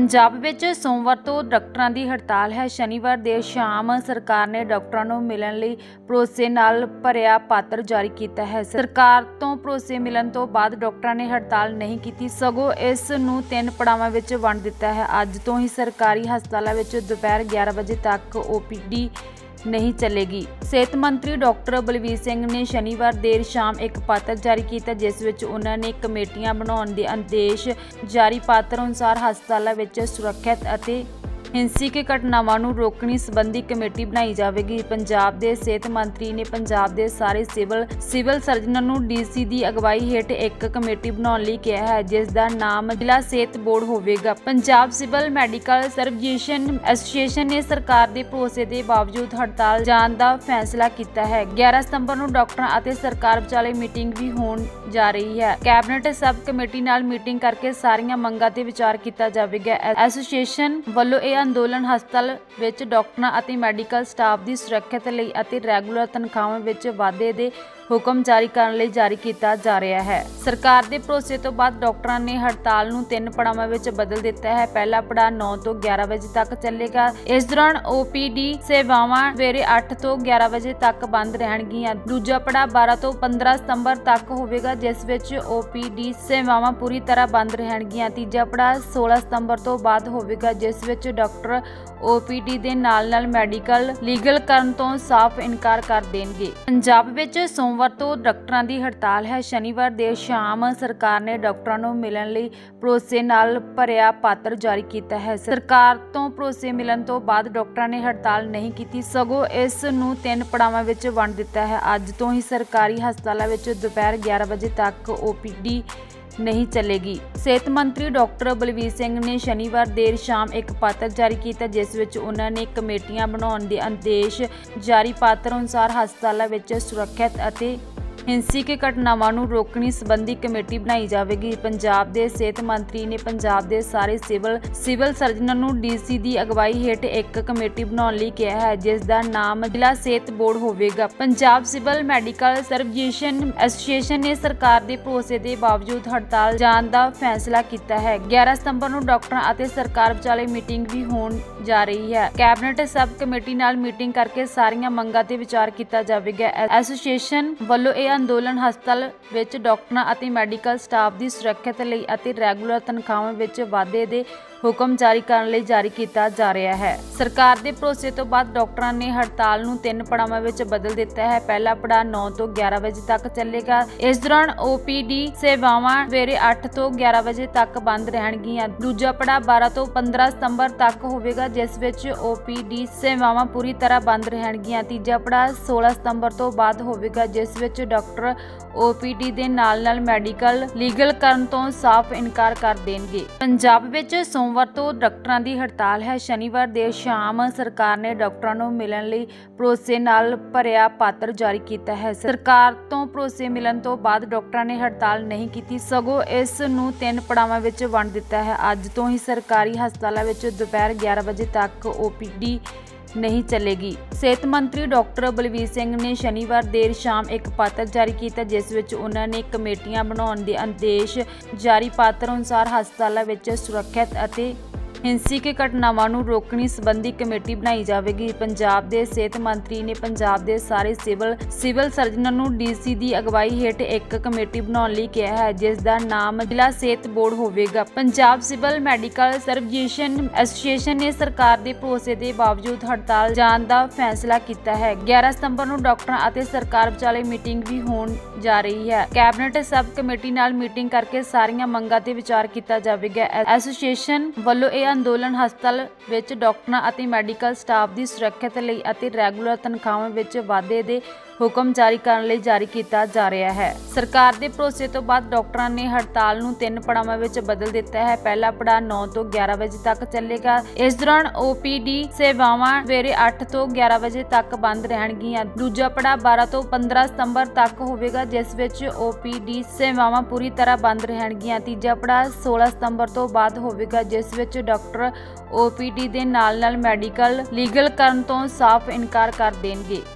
ਪੰਜਾਬ ਵਿੱਚ ਸੋਮਵਾਰ ਤੋਂ ਡਾਕਟਰਾਂ ਦੀ ਹੜਤਾਲ ਹੈ। ਸ਼ਨੀਵਾਰ ਦੇਰ ਸ਼ਾਮ ਸਰਕਾਰ ਨੇ ਡਾਕਟਰਾਂ ਨੂੰ ਮਿਲਣ ਲਈ ਭਰੋਸੇ ਨਾਲ ਭਰਿਆ ਪੱਤਰ ਜਾਰੀ ਕੀਤਾ ਹੈ। ਸਰਕਾਰ ਤੋਂ ਭਰੋਸੇ ਮਿਲਣ ਤੋਂ ਬਾਅਦ ਡਾਕਟਰਾਂ ਨੇ ਹੜਤਾਲ ਨਹੀਂ ਕੀਤੀ। ਸਗੋਂ ਇਸ ਨੂੰ ਤਿੰਨ ਪੜਾਵਾਂ ਵਿੱਚ ਵੰਡ ਦਿੱਤਾ ਹੈ। ਅੱਜ ਤੋਂ ਹੀ ਸਰਕਾਰੀ ਹਸਪਤਾਲਾਂ ਵਿੱਚ ਦੁਪਹਿਰ 11 ਵਜੇ ਤੱਕ ਓਪੀਡੀ ਨਹੀਂ ਚੱਲੇਗੀ। ਸਿਹਤ ਮੰਤਰੀ ਡਾਕਟਰ ਬਲਵੀਰ ਸਿੰਘ ਨੇ ਸ਼ਨੀਵਾਰ ਦੇਰ ਸ਼ਾਮ ਇੱਕ ਪੱਤਰ ਜਾਰੀ ਕੀਤਾ, ਜਿਸ ਵਿੱਚ ਉਹਨਾਂ ਨੇ ਕਮੇਟੀਆਂ ਬਣਾਉਣ ਦੇ ਆਦੇਸ਼ ਜਾਰੀ ਪੱਤਰ ਅਨੁਸਾਰ ਹਸਪਤਾਲਾਂ ਵਿੱਚ ਸੁਰੱਖਿਅਤ ਅਤੇ ਹਿੰਸਕ ਘਟਨਾਵਾਂ ਨੂੰ ਰੋਕਣੀ ਸੰਬੰਧੀ ਕਮੇਟੀ ਬਣਾਈ ਜਾਵੇਗੀ। ਪੰਜਾਬ ਦੇ ਸਿਹਤ ਮੰਤਰੀ ਨੇ ਪੰਜਾਬ ਦੇ ਸਾਰੇ ਸਿਵਲ ਸਿਵਲ ਸਰਜਨਾਂ ਨੂੰ ਡੀਸੀ ਦੀ ਅਗਵਾਈ ਹੇਠ ਇੱਕ ਕਮੇਟੀ ਬਣਾਉਣ ਲਈ ਕਿਹਾ ਹੈ, ਜਿਸ ਦਾ ਨਾਮ ਜ਼ਿਲ੍ਹਾ ਸਿਹਤ ਬੋਰਡ ਹੋਵੇਗਾ। Punjab civil medical services association ਨੇ ਸਰਕਾਰ ਦੇ ਭਰੋਸੇ ਦੇ ਬਾਵਜੂਦ ਹੜਤਾਲ ਜਾਣ ਦਾ ਫੈਸਲਾ ਕੀਤਾ ਹੈ। 11 ਸਤੰਬਰ ਨੂੰ ਡਾਕਟਰਾਂ ਅਤੇ ਸਰਕਾਰ ਵਿਚਾਲੇ ਮੀਟਿੰਗ ਵੀ ਹੋਣ ਜਾ ਰਹੀ ਹੈ। ਕੈਬਨਿਟ ਸਬ ਕਮੇਟੀ ਨਾਲ ਮੀਟਿੰਗ ਕਰਕੇ ਸਾਰੀਆਂ ਮੰਗਾਂ ਤੇ ਵਿਚਾਰ ਕੀਤਾ ਜਾਵੇਗਾ। ਐਸੋਸੀਏਸ਼ਨ ਵੱਲੋਂ ਇਹ ਅੰਦੋਲਨ ਹਸਪਤਾਲ ਵਿੱਚ ਡਾਕਟਰਾਂ ਅਤੇ ਮੈਡੀਕਲ ਸਟਾਫ ਦੀ ਸੁਰੱਖਿਅਤ ਲਈ ਅਤੇ ਰੈਗੂਲਰ ਤਨਖਾਹਾਂ ਵਿੱਚ ਵਾਧੇ ਦੇ ਹੁਕਮ ਜਾਰੀ ਕਰਨ ਲਈ ਜਾਰੀ ਕੀਤਾ ਜਾ ਰਿਹਾ ਹੈ। ਸਰਕਾਰ ਦੇ ਭਰੋਸੇ ਤੋਂ ਬਾਅਦ ਡਾਕਟਰਾਂ ਨੇ ਹੜਤਾਲ ਨੂੰ ਤਿੰਨ ਪੜਾਵਾਂ ਵਿੱਚ ਬਦਲ ਦਿੱਤਾ ਹੈ। ਪਹਿਲਾ ਪੜਾਅ 9 ਤੋਂ 11 ਵਜੇ ਤੱਕ ਚੱਲੇਗਾ। ਇਸ ਦੌਰਾਨ OPD ਸੇਵਾਵਾਂ ਸਵੇਰੇ 8 ਤੋਂ 11 ਵਜੇ ਤੱਕ ਬੰਦ ਰਹਿਣਗੀਆਂ। ਦੂਜਾ ਪੜਾਅ 12 ਤੋਂ 15 ਸਤੰਬਰ ਤੱਕ ਹੋਵੇਗਾ, ਜਿਸ ਵਿੱਚ OPD ਸੇਵਾਵਾਂ ਪੂਰੀ ਤਰ੍ਹਾਂ ਬੰਦ ਰਹਿਣਗੀਆਂ। ਤੀਜਾ ਪੜਾਅ 16 ਸਤੰਬਰ ਤੋਂ ਬਾਅਦ ਹੋਵੇਗਾ, ਜਿਸ ਵਿੱਚ ਡਾਕਟਰ OPD ਦੇ ਨਾਲ-ਨਾਲ ਮੈਡੀਕਲ, ਲੀਗਲ ਕਰਨ ਤੋਂ ਸਾਫ਼ ਇਨਕਾਰ ਕਰ ਦੇਣਗੇ। ਪੰਜਾਬ ਵਿੱਚ ਸੋਮਵਾਰ ਤੋਂ ਡਾਕਟਰਾਂ ਦੀ ਹੜਤਾਲ ਹੈ। ਸ਼ਨੀਵਾਰ ਦੇਰ ਸ਼ਾਮ ਸਰਕਾਰ ਨੇ ਡਾਕਟਰਾਂ ਨੂੰ ਮਿਲਣ ਲਈ ਭਰੋਸੇ ਨਾਲ ਭਰਿਆ ਪੱਤਰ ਜਾਰੀ ਕੀਤਾ ਹੈ। ਸਰਕਾਰ ਤੋਂ ਭਰੋਸੇ ਮਿਲਣ ਤੋਂ ਬਾਅਦ ਡਾਕਟਰਾਂ ਨੇ ਹੜਤਾਲ ਨਹੀਂ ਕੀਤੀ। ਸਗੋਂ ਇਸ ਨੂੰ ਤਿੰਨ ਪੜਾਵਾਂ ਵਿੱਚ ਵੰਡ ਦਿੱਤਾ ਹੈ। ਅੱਜ ਤੋਂ ਹੀ ਸਰਕਾਰੀ ਹਸਪਤਾਲਾਂ ਵਿੱਚ ਦੁਪਹਿਰ 11 ਵਜੇ ਤੱਕ OPD ਨਹੀਂ ਚੱਲੇਗੀ। ਸਿਹਤ ਮੰਤਰੀ ਡਾਕਟਰ ਬਲਵੀਰ ਸਿੰਘ ਨੇ ਸ਼ਨੀਵਾਰ ਦੇਰ ਸ਼ਾਮ ਇੱਕ ਪੱਤਰ ਜਾਰੀ ਕੀਤਾ, ਜਿਸ ਵਿੱਚ ਉਹਨਾਂ ਨੇ ਕਮੇਟੀਆਂ ਬਣਾਉਣ ਦੇ ਆਦੇਸ਼ ਜਾਰੀ ਪੱਤਰ ਅਨੁਸਾਰ ਹਸਪਤਾਲਾਂ ਵਿੱਚ ਸੁਰੱਖਿਅਤ ਅਤੇ ਹਿੰਸਕ ਘਟਨਾਵਾਂ ਨੂੰ ਰੋਕਣੀ ਸੰਬੰਧੀ ਕਮੇਟੀ ਬਣਾਈ ਜਾਵੇਗੀ। ਪੰਜਾਬ ਦੇ ਸਿਹਤ ਮੰਤਰੀ ਨੇ ਪੰਜਾਬ ਦੇ ਸਾਰੇ ਸਿਵਲ ਸਿਵਲ ਸਰਜਨਾਂ ਨੂੰ ਡੀਸੀ ਦੀ ਅਗਵਾਈ ਹੇਠ ਇੱਕ ਕਮੇਟੀ ਬਣਾਉਣ ਲਈ ਕਿਹਾ ਹੈ, ਜਿਸ ਦਾ ਨਾਮ ਜ਼ਿਲ੍ਹਾ ਸਿਹਤ ਬੋਰਡ ਹੋਵੇਗਾ। Punjab civil medical services association ਨੇ ਸਰਕਾਰ ਦੇ ਭਰੋਸੇ ਦੇ ਬਾਵਜੂਦ ਹੜਤਾਲ ਜਾਣ ਦਾ ਫੈਸਲਾ ਕੀਤਾ ਹੈ। 11 ਸਤੰਬਰ ਨੂੰ ਡਾਕਟਰਾਂ ਅਤੇ ਸਰਕਾਰ ਵਿਚਾਲੇ ਮੀਟਿੰਗ ਵੀ ਹੋਣ ਜਾ ਰਹੀ ਹੈ। ਕੈਬਨਿਟ ਸਬ ਕਮੇਟੀ ਨਾਲ ਮੀਟਿੰਗ ਕਰਕੇ ਸਾਰੀਆਂ ਮੰਗਾਂ ਤੇ ਵਿਚਾਰ ਕੀਤਾ ਜਾਵੇਗਾ। ਐਸੋਸੀਏਸ਼ਨ ਵੱਲੋਂ ਇਹ ਅੰਦੋਲਨ ਹਸਪਤਾਲ ਵਿੱਚ ਡਾਕਟਰਾਂ ਅਤੇ ਮੈਡੀਕਲ ਸਟਾਫ ਦੀ ਸੁਰੱਖਿਅਤ ਲਈ ਅਤੇ ਰੈਗੂਲਰ ਤਨਖਾਹਾਂ ਵਿੱਚ ਵਾਧੇ ਦੇ ਹੁਕਮ ਜਾਰੀ ਕਰਨ ਲਈ ਜਾਰੀ ਕੀਤਾ ਜਾ ਰਿਹਾ ਹੈ। ਸਰਕਾਰ ਦੇ ਭਰੋਸੇ ਤੋਂ ਬਾਅਦ ਡਾਕਟਰਾਂ ਨੇ ਹੜਤਾਲ ਨੂੰ ਤਿੰਨ ਪੜਾਵਾਂ ਵਿੱਚ ਬਦਲ ਦਿੱਤਾ ਹੈ। ਪਹਿਲਾ ਪੜਾਅ 9 ਤੋਂ 11 ਵਜੇ ਤੱਕ ਚੱਲੇਗਾ। ਇਸ ਦੌਰਾਨ OPD ਸੇਵਾਵਾਂ ਸਵੇਰੇ 8 ਤੋਂ 11 ਵਜੇ ਤੱਕ ਬੰਦ ਰਹਿਣਗੀਆਂ। ਦੂਜਾ ਪੜਾਅ 12 ਤੋਂ 15 ਸਤੰਬਰ ਤੱਕ ਹੋਵੇਗਾ, ਜਿਸ ਵਿੱਚ OPD ਸੇਵਾਵਾਂ ਪੂਰੀ ਤਰ੍ਹਾਂ ਬੰਦ ਰਹਿਣਗੀਆਂ। ਤੀਜਾ ਪੜਾਅ 16 ਸਤੰਬਰ ਤੋਂ ਬਾਅਦ ਹੋਵੇਗਾ, ਜਿਸ ਵਿੱਚ ਡਾਕਟਰ OPD ਦੇ ਨਾਲ-ਨਾਲ ਮੈਡੀਕਲ ਲੀਗਲ ਕਰਨ ਤੋਂ ਸਾਫ਼ ਇਨਕਾਰ ਕਰ ਦੇਣਗੇ। ਪੰਜਾਬ ਵਿੱਚ ਸੋਮਵਾਰ ਤੋਂ ਡਾਕਟਰਾਂ ਦੀ ਹੜਤਾਲ ਹੈ। ਸ਼ਨੀਵਾਰ ਦੇਰ ਸ਼ਾਮ ਸਰਕਾਰ ਨੇ ਡਾਕਟਰਾਂ ਨੂੰ ਮਿਲਣ ਲਈ ਭਰੋਸੇ ਨਾਲ ਭਰਿਆ ਪੱਤਰ ਜਾਰੀ ਕੀਤਾ ਹੈ। ਸਰਕਾਰ ਤੋਂ ਭਰੋਸੇ ਮਿਲਣ ਤੋਂ ਬਾਅਦ ਡਾਕਟਰਾਂ ਨੇ ਹੜਤਾਲ ਨਹੀਂ ਕੀਤੀ। ਸਗੋਂ ਇਸ ਨੂੰ ਤਿੰਨ ਪੜਾਵਾਂ ਵਿੱਚ ਵੰਡ ਦਿੱਤਾ ਹੈ। ਅੱਜ ਤੋਂ ਹੀ ਸਰਕਾਰੀ ਹਸਪਤਾਲਾਂ ਵਿੱਚ ਦੁਪਹਿਰ 11 ਵਜੇ ਤੱਕ OPD ਨਹੀਂ ਚੱਲੇਗੀ। ਸਿਹਤ ਮੰਤਰੀ ਡਾਕਟਰ ਬਲਵੀਰ ਸਿੰਘ ਨੇ ਸ਼ਨੀਵਾਰ ਦੇਰ ਸ਼ਾਮ ਇੱਕ ਪੱਤਰ ਜਾਰੀ ਕੀਤਾ, ਜਿਸ ਵਿੱਚ ਉਹਨਾਂ ਨੇ ਕਮੇਟੀਆਂ ਬਣਾਉਣ ਦੇ ਆਦੇਸ਼ ਜਾਰੀ ਪੱਤਰ ਅਨੁਸਾਰ ਹਸਪਤਾਲਾਂ ਵਿੱਚ ਸੁਰੱਖਿਅਤ ਅਤੇ ਹਿੰਸਕ ਘਟਨਾਵਾਂ ਨੂੰ ਰੋਕਣੀ ਸੰਬੰਧੀ ਕਮੇਟੀ ਬਣਾਈ ਜਾਵੇਗੀ। ਪੰਜਾਬ ਦੇ ਸਿਹਤ ਮੰਤਰੀ ਨੇ ਪੰਜਾਬ ਦੇ ਸਾਰੇ ਸਿਵਲ ਸਿਵਲ ਸਰਜਨਾਂ ਨੂੰ ਡੀਸੀ ਦੀ ਅਗਵਾਈ ਹੇਠ ਇੱਕ ਕਮੇਟੀ ਬਣਾਉਣ ਲਈ ਕਿਹਾ ਹੈ, ਜਿਸ ਦਾ ਨਾਮ ਜ਼ਿਲ੍ਹਾ ਸਿਹਤ ਬੋਰਡ ਹੋਵੇਗਾ। Punjab civil medical services association ਨੇ ਸਰਕਾਰ ਦੇ ਭਰੋਸੇ ਦੇ ਬਾਵਜੂਦ ਹੜਤਾਲ ਜਾਣ ਦਾ ਫੈਸਲਾ ਕੀਤਾ ਹੈ। 11 ਸਤੰਬਰ ਨੂੰ ਡਾਕਟਰਾਂ ਅਤੇ ਸਰਕਾਰ ਵਿਚਾਲੇ ਮੀਟਿੰਗ ਵੀ ਹੋਣ ਜਾ ਰਹੀ ਹੈ। ਕੈਬਨਿਟ ਸਬ ਕਮੇਟੀ ਨਾਲ ਮੀਟਿੰਗ ਕਰਕੇ ਸਾਰੀਆਂ ਮੰਗਾਂ ਤੇ ਵਿਚਾਰ ਕੀਤਾ ਜਾਵੇਗਾ। ਐਸੋਸੀਏਸ਼ਨ ਵੱਲੋਂ ਇਹ ਅੰਦੋਲਨ ਹਸਪਤਾਲ ਵਿੱਚ ਡਾਕਟਰਾਂ ਅਤੇ ਮੈਡੀਕਲ ਸਟਾਫ ਦੀ ਸੁਰੱਖਿਅਤ ਲਈ ਅਤੇ ਰੈਗੂਲਰ ਤਨਖਾਹਾਂ ਵਿੱਚ ਵਾਧੇ ਦੇ ਹੁਕਮ ਜਾਰੀ ਕਰਨ ਲਈ ਜਾਰੀ ਕੀਤਾ ਜਾ ਰਿਹਾ ਹੈ। ਸਰਕਾਰ ਦੇ ਭਰੋਸੇ ਤੋਂ ਬਾਅਦ ਡਾਕਟਰਾਂ ਨੇ ਹੜਤਾਲ ਨੂੰ ਤਿੰਨ ਪੜਾਵਾਂ ਵਿੱਚ ਬਦਲ ਦਿੱਤਾ ਹੈ। ਪਹਿਲਾ ਪੜਾਅ 9 ਤੋਂ 11 ਵਜੇ ਤੱਕ ਚੱਲੇਗਾ। ਇਸ ਦੌਰਾਨ OPD ਸੇਵਾਵਾਂ ਸਵੇਰੇ 8 ਤੋਂ 11 ਵਜੇ ਤੱਕ ਬੰਦ ਰਹਿਣਗੀਆਂ। ਦੂਜਾ ਪੜਾਅ 12 ਤੋਂ 15 ਸਤੰਬਰ ਤੱਕ ਹੋਵੇਗਾ, ਜਿਸ ਵਿੱਚ OPD ਸੇਵਾਵਾਂ ਪੂਰੀ ਤਰ੍ਹਾਂ ਬੰਦ ਰਹਿਣਗੀਆਂ। ਤੀਜਾ ਪੜਾਅ 16 ਸਤੰਬਰ ਤੋਂ ਬਾਅਦ ਹੋਵੇਗਾ, ਜਿਸ ਵਿੱਚ ਡਾਕਟਰ OPD ਦੇ ਨਾਲ-ਨਾਲ ਮੈਡੀਕਲ, ਲੀਗਲ ਕਰਨ ਤੋਂ ਸਾਫ਼ ਇਨਕਾਰ ਕਰ ਦੇਣਗੇ।